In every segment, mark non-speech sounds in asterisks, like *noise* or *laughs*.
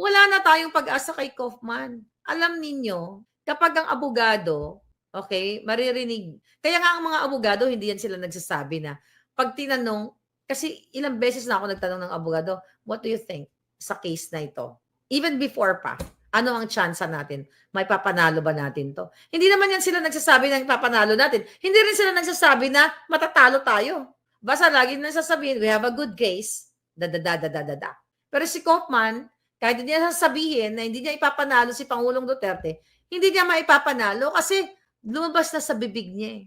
wala na tayong pag-asa kay Kaufman. Alam ninyo, kapag ang abogado, okay, maririnig. Kaya nga ang mga abogado, hindi yan sila nagsasabi na, pag tinanong, kasi ilang beses na ako nagtanong ng abogado, what do you think sa case na ito? Even before pa, ano ang tsansa natin? May papanalo ba natin to? Hindi naman yan sila nagsasabi na papanalo natin. Hindi rin sila nagsasabi na matatalo tayo. Basta lagi na sasabihin, we have a good case, da da da da da da. Pero si Kaufman, kahit hindi niya sasabihin na hindi niya ipapanalo si Pangulong Duterte, hindi niya maipapanalo kasi lumabas na sa bibig niya eh.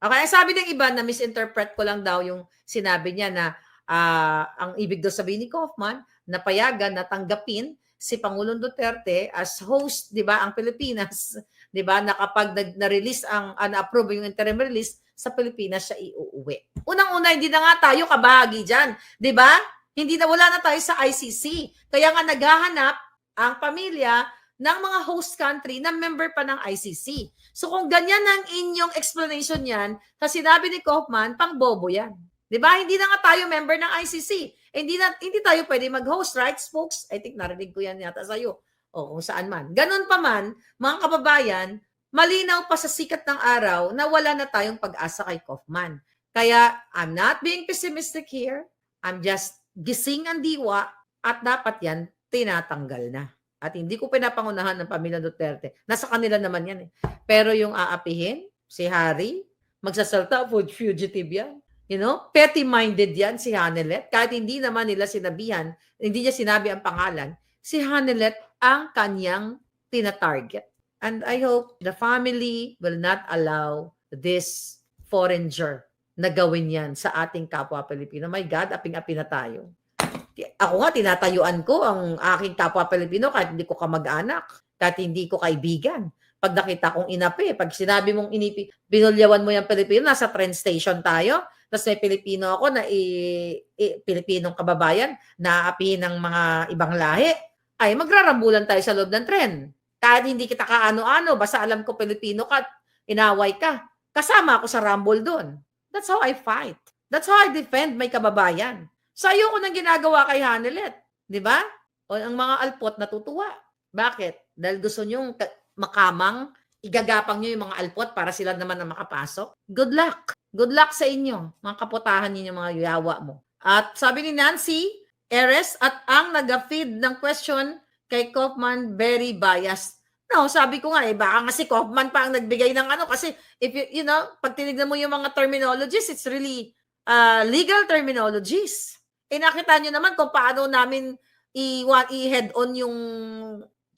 Okay, ang sabi ng iba na misinterpret ko lang daw yung sinabi niya na ah, ang ibig daw sabihin ni Kaufman, napayagan na tanggapin si Pangulong Duterte as host, 'di ba, ang Pilipinas, 'di ba, na kapag na-release ang un-approve yung interim release sa Pilipinas siya iuuwi. Unang-una hindi na nga tayo kabahagi diyan, 'di ba? Hindi na wala na tayo sa ICC. Kaya nga naghahanap ang pamilya ng mga host country na member pa ng ICC. So kung ganyan ang inyong explanation yan, sa sinabi ni Kaufman, pang bobo yan. 'Di ba? Hindi na nga tayo member ng ICC. Hindi na hindi tayo pwede mag-host, right, folks? I think narinig ko yan yata sa iyo. O kung saan man. Ganun pa man, mga kababayan, malinaw pa sa sikat ng araw na wala na tayong pag-asa kay Kaufman. Kaya I'm not being pessimistic here. I'm just gising ang diwa at dapat yan tinatanggal na. At hindi ko pinapangunahan ng pamilya Duterte. Nasa kanila naman yan eh. Pero yung aapihin, si Harry, magsasalta, food fugitive yan. You know, petty-minded yan si Hanelet. Kahit hindi naman nila sinabihan, hindi niya sinabi ang pangalan, si Hanelet ang kanyang tina-target. And I hope the family will not allow this foreigner na gawin yan sa ating kapwa Pilipino. My God, aping-api na tayo. Ako nga, tinatayuan ko ang aking kapwa Pilipino kahit hindi ko kamag-anak, kahit hindi ko kaibigan. Pag nakita kong inapi, pag sinabi mong inipi, binulyawan mo yung Pilipino, nasa train station tayo, tapos may Pilipino ako na i, i- Pilipinong kababayan na aapihin ng mga ibang lahi, ay magrarambulan tayo sa loob ng tren. Kahit hindi kita kaano-ano, basta alam ko Pilipino ka, inaway ka, kasama ako sa rumble doon. That's how I fight. That's how I defend my kababayan. So ayoko nang ginagawa kay Hanelet. Di ba? O ang mga alpot natutuwa. Bakit? Dahil gusto nyong ka- makamang, igagapang nyo yung mga alpot para sila naman ang makapasok. Good luck. Good luck sa inyo, mga kaputahan ninyo, mga yawa mo. At sabi ni Nancy, Eres, at ang nag-feed ng question kay Kaufman, very biased. No, sabi ko nga eh, baka nga si Kaufman pa ang nagbigay ng ano kasi if you, you know, pag tinignan mo yung mga terminologies, it's really uh, legal terminologies. Eh nakita nyo naman kung paano namin i-head on yung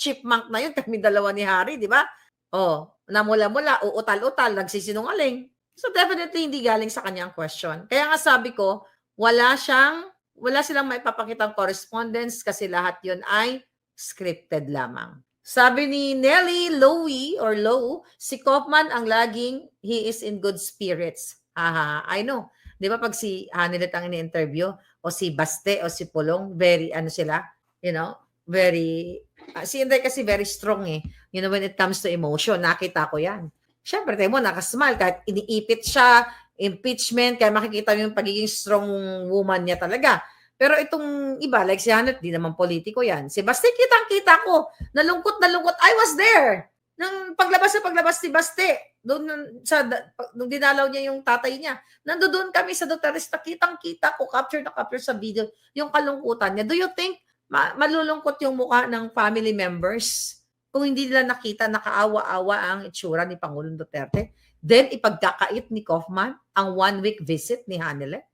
chipmunk na yun, kami dalawa ni Harry, di ba? Oh, namula-mula, uutal-utal, nagsisinungaling. So definitely hindi galing sa kanyang question. Kaya nga sabi ko, wala siyang, wala silang maipapakitang correspondence kasi lahat yun ay scripted lamang. Sabi ni Nelly Lowy or Low, si Kaufman ang laging he is in good spirits. Haha, I know. 'Di ba pag si Hanelet ang ini-interview o si Baste o si Pulong, very ano sila, you know, very ah, si Inday kasi very strong eh. You know when it comes to emotion, nakita ko 'yan. Syempre, tayo mo nakasmile kahit iniipit siya, impeachment, kaya makikita mo yung pagiging strong woman niya talaga. Pero itong iba, like si Hanet, di naman politiko yan. Si Baste, kitang-kita ko. Nalungkot, nalungkot. I was there. Nang paglabas sa paglabas si Baste, doon sa nung dinalaw niya yung tatay niya. Nandoon kami sa. Resta, kitang-kita ko, capture na capture sa video, yung kalungkutan niya. Do you think ma- malulungkot yung mukha ng family members kung hindi nila nakita nakaawa-awa ang itsura ni Pangulong Duterte? Then ipagkakait ni Kaufman ang one-week visit ni Hanele?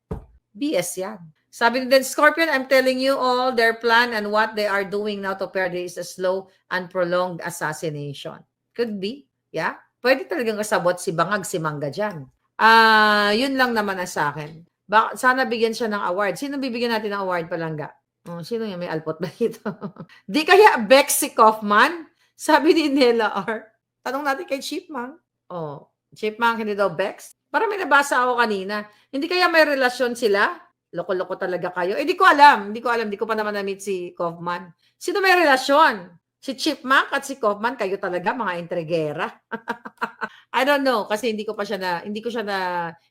BS yan. Sabi ni Den Scorpion, I'm telling you all their plan and what they are doing now to this is a slow and prolonged assassination. Could be. Yeah. Pwede talagang kasabot si Bangag, si Mangga dyan. Ah, yun lang naman sa akin. Ba sana bigyan siya ng award. Sino bibigyan natin ng award palangga? Oh, sino yung may alpot ba dito? *laughs* Di kaya Bex si Kaufman? Sabi ni Nela R. Tanong natin kay Chipmunk. Oh, Chipmunk hindi daw Bex? Para may nabasa ako kanina. Hindi kaya may relasyon sila? Loko-loko talaga kayo. Eh, di ko alam. Hindi ko alam. Di ko pa naman na-meet si Kaufman. Sino may relasyon? Si Chipmunk at si Kaufman, kayo talaga mga intrigera. *laughs* I don't know kasi hindi ko pa siya na hindi ko siya na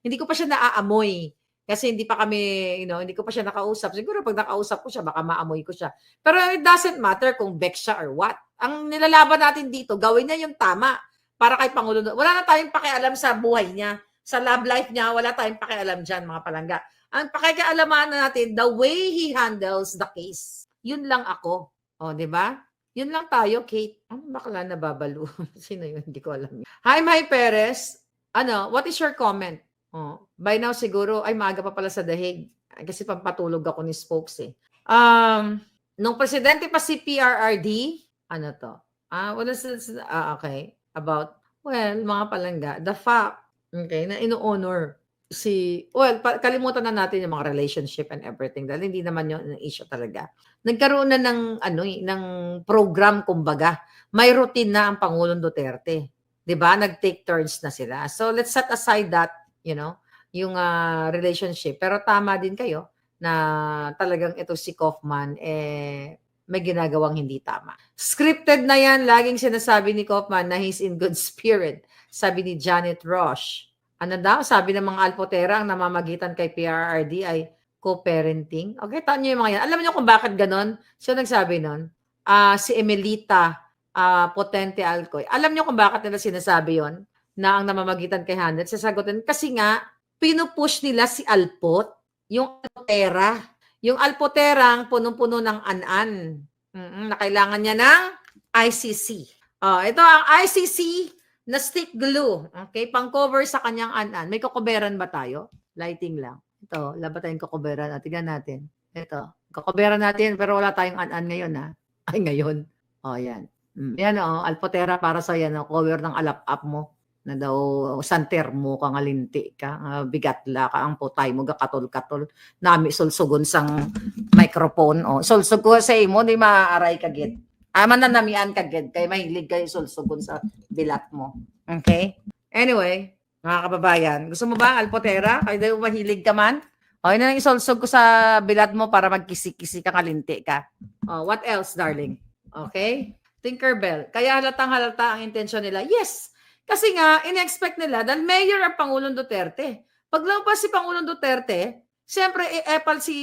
hindi ko pa siya naaamoy Kasi hindi pa kami, you know, hindi ko pa siya nakausap. Siguro pag nakausap ko siya, baka maamoy ko siya. Pero it doesn't matter kung bex siya or what. Ang nilalaban natin dito, gawin niya yung tama para kay Pangulo. Wala na tayong pakialam sa buhay niya. Sa love life niya, wala tayong pakialam dyan, mga palangga. Ang pakikialaman na natin, the way he handles the case. Yun lang ako. O, di ba? Yun lang tayo, Kate. Ano bakla na babalo? *laughs* Sino yun? Hindi ko alam. Hi, Mai Perez. Ano, what is your comment? Oh, by now siguro, ay maaga pa pala sa dahig. Kasi pampatulog ako ni Spokes eh. Um, nung presidente pa si PRRD, ano to? Ah, wala sa- ah, okay. About, well, mga palangga, the fact, okay, na ino-honor si, well, pa- kalimutan na natin yung mga relationship and everything dahil hindi naman yun ang issue talaga. Nagkaroon na ng, ano, eh, ng program, kumbaga. May routine na ang Pangulong Duterte. 'di ba? Nag-take turns na sila. So let's set aside that, you know, yung ah, relationship. Pero tama din kayo na talagang ito si Kaufman eh may ginagawang hindi tama. Scripted na yan, laging sinasabi ni Kaufman na he's in good spirit. Sabi ni Janet Roche. Ano daw? Sabi ng mga alpotera ang namamagitan kay PRRD ay co-parenting. Okay, taan niyo yung mga yan. Alam niyo kung bakit ganon? Siya nagsabi nun? Ah, si Emelita ah, Potente Alcoy. Alam niyo kung bakit nila sinasabi yon na ang namamagitan kay Hanet? Sasagutin, kasi nga, pinupush nila si Alpot, yung Alpotera. Yung Alpoterang punong-puno ng an-an. Mm, na kailangan niya ng ICC. Oh, ito ang ICC na stick glue. Okay, pang-cover sa kanyang an-an. May kukuberan ba tayo? Lighting lang. Ito, laba tayong kukuberan. Ah, Tingnan natin. Ito, kukuberan natin pero wala tayong an-an ngayon ha. *laughs* Ay, ngayon. Oh, yan. Mm. Yan oh, Alpotera para sa yan, oh, cover ng alap-up mo na daw santer mo ka nga linti ka, ah, bigatla ka ang putay mo ga katol-katol nami sulsugon sang microphone oh sulsug sa imo di maaaray ka gid aman na namian ka gid kay mahilig kay sulsugon sa bilat mo okay anyway mga kababayan gusto mo ba alpotera kay daw mahilig ka man Okay na lang isulsog ko sa bilat mo para magkisi-kisi ka kalinti ka. Oh, what else, darling? Okay? Tinkerbell. Kaya halatang halata ang intensyon nila. Yes, kasi nga, in-expect nila, dahil mayor ang Pangulong Duterte. Pag lumabas si Pangulong Duterte, siyempre, i-epal si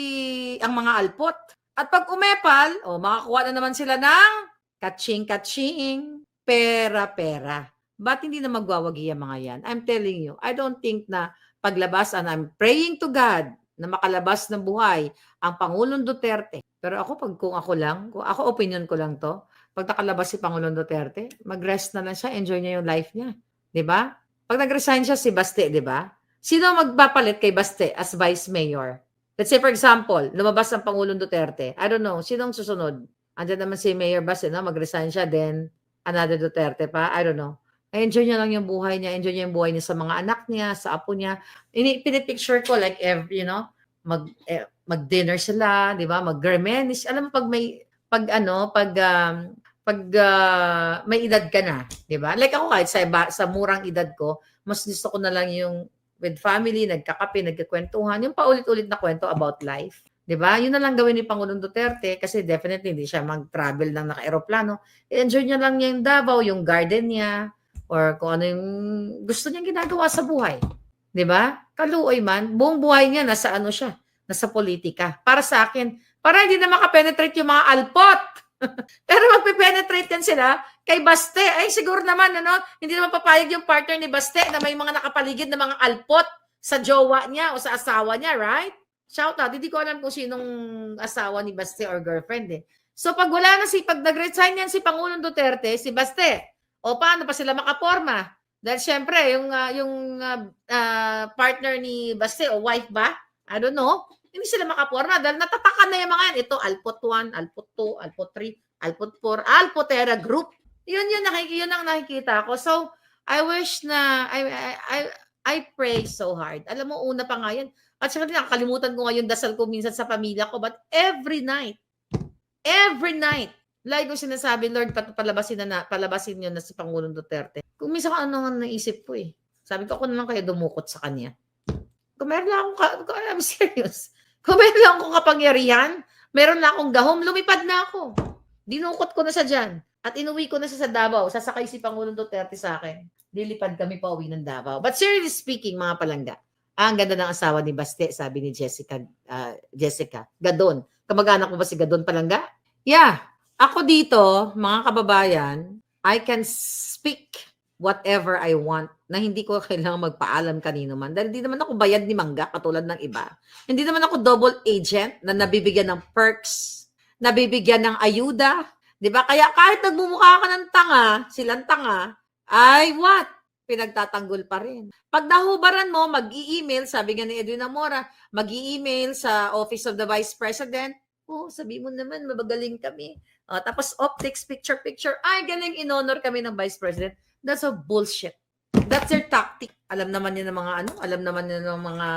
ang mga alpot. At pag umepal, oh, makakuha na naman sila ng kaching-kaching, pera-pera. Ba't hindi na magwawagi ang mga yan? I'm telling you, I don't think na paglabas, and I'm praying to God na makalabas ng buhay ang Pangulong Duterte. Pero ako, pag kung ako lang, kung ako opinion ko lang to, pag nakalabas si Pangulong Duterte, mag-rest na lang siya, enjoy niya yung life niya. 'Di ba? Pag nag-resign siya si Baste, 'di ba? Sino magpapalit kay Baste as vice mayor? Let's say for example, lumabas ang Pangulong Duterte. I don't know, sinong susunod? Andiyan naman si Mayor Baste, no? mag-resign siya, then another Duterte pa. I don't know. Enjoy niya lang yung buhay niya, enjoy niya yung buhay niya sa mga anak niya, sa apo niya. Ini pinipicture ko like every, you know, mag eh, mag-dinner sila, 'di ba? Mag-reminisce. Alam mo pag may pag ano, pag um, pag ah, may edad ka na, 'di ba? Like ako kahit sa iba, sa murang edad ko, mas gusto ko na lang yung with family, nagkakape, nagkakwentuhan, yung paulit-ulit na kwento about life. 'Di ba? Yun na lang gawin ni Pangulong Duterte kasi definitely hindi siya mag-travel ng naka-eroplano. I-enjoy niya lang yung Davao, yung garden niya, or kung ano yung gusto niyang ginagawa sa buhay. 'Di ba? Kaluoy man, buong buhay niya nasa ano siya, nasa politika. Para sa akin, para hindi na makapenetrate yung mga alpot. *laughs* Pero magpe-penetrate yan sila kay Baste. Ay siguro naman ano, hindi naman papayag yung partner ni Baste na may mga nakapaligid na mga alpot sa jowa niya o sa asawa niya, right? Shout out. Hindi ko alam kung sinong asawa ni Baste or girlfriend eh. So pag wala na si, pag nag-resign yan si Pangulong Duterte, si Baste, o paano pa sila makaporma? Dahil syempre, yung, ah, yung ah, ah, partner ni Baste o wife ba? I don't know. Hindi sila makaporma dahil natatakan na yung mga yan. Ito, Alpot 1, Alpot 2, Alpot 3, Alpot 4, Alpotera Group. Yun yun, yun ang nakikita ko. So, I wish na, I, I, I, pray so hard. Alam mo, una pa nga yan. At saka nakakalimutan ko ngayon dasal ko minsan sa pamilya ko. But every night, every night, like ko sinasabi, Lord, palabasin na, palabasin niyo na si Pangulong Duterte. Kung minsan ano nga naisip ko eh. Sabi ko, ako naman kaya dumukot sa kanya. Kung meron lang akong, I'm serious. Kung meron lang akong kapangyarihan, meron na akong gahom, lumipad na ako. Dinukot ko na sa dyan. At inuwi ko na siya sa Davao. Sasakay si Pangulong Duterte sa akin. Lilipad kami pa uwi ng Davao. But seriously speaking, mga palangga, Ah, ang ganda ng asawa ni Baste, sabi ni Jessica. ah, Jessica. Gadon. Kamag-anak mo ba si Gadon Palangga? Yeah. Ako dito, mga kababayan, I can speak whatever I want na hindi ko kailangan magpaalam kanino man. Dahil hindi naman ako bayad ni Mangga katulad ng iba. Hindi naman ako double agent na nabibigyan ng perks, nabibigyan ng ayuda. 'Di ba? Kaya kahit nagmumukha ka ng tanga, silang tanga, ay what? Pinagtatanggol pa rin. Pag nahubaran mo, mag-i-email, sabi nga ni Edwin Amora, mag-i-email sa Office of the Vice President. Oh, sabi mo naman, mabagaling kami. Oh, tapos optics, picture, picture. Ay, galing, in-honor kami ng Vice President. That's a bullshit. That's their tactic. Alam naman yun ng mga ano, alam naman yun ng mga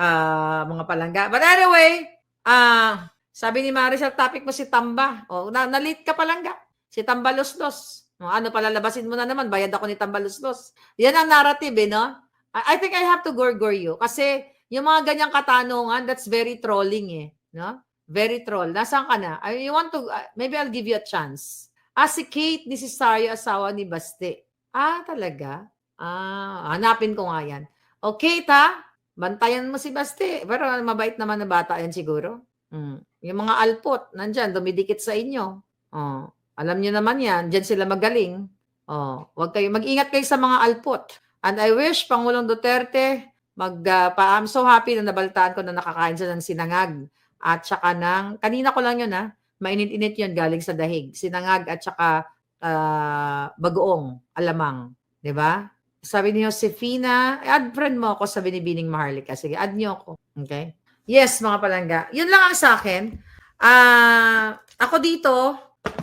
ah, mga palangga. But anyway, ah, sabi ni Maricel, topic mo si Tamba. Oh, na, na-late ka palangga. Si Tamba Loslos. O, ano, palalabasin mo na naman, bayad ako ni Tamba Loslos. Yan ang narrative, eh, no? I, I think I have to gorgor you. Kasi yung mga ganyang katanungan, that's very trolling, eh. No? Very troll. Nasaan ka na? I, you want to, uh, maybe I'll give you a chance. Ah, si Kate Necesario, asawa ni Baste. Ah, talaga? Ah, hanapin ko nga yan. O Kate, ha? Bantayan mo si Baste. Pero mabait naman na bata yan siguro. Mm. Yung mga alpot, nandyan, dumidikit sa inyo. Oh, alam niyo naman yan, diyan sila magaling. Oh, wag kayo mag-ingat kayo sa mga alpot. And I wish Pangulong Duterte mag ah, pa I'm so happy na nabaltaan ko na nakakain siya ng sinangag at saka ng kanina ko lang yun ha. Mainit-init yun galing sa dahig. Sinangag at saka ah, bagoong alamang, ba? Sabi ni Josefina, add friend mo ako, sabi ni Bining Maharlika. Sige, add niyo ako. Okay? Yes, mga palangga. Yun lang ang sa akin. Ah, ako dito,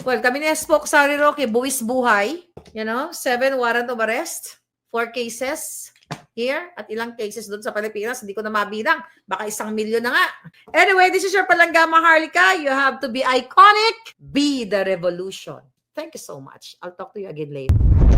well, kami ni Spoke sa Roque, buwis buhay. You know, seven warrant of arrest, four cases here, at ilang cases doon sa Pilipinas. Hindi ko na mabilang. Baka isang milyon na nga. Anyway, this is your Palangga Maharlika. You have to be iconic. Be the revolution. Thank you so much. I'll talk to you again later.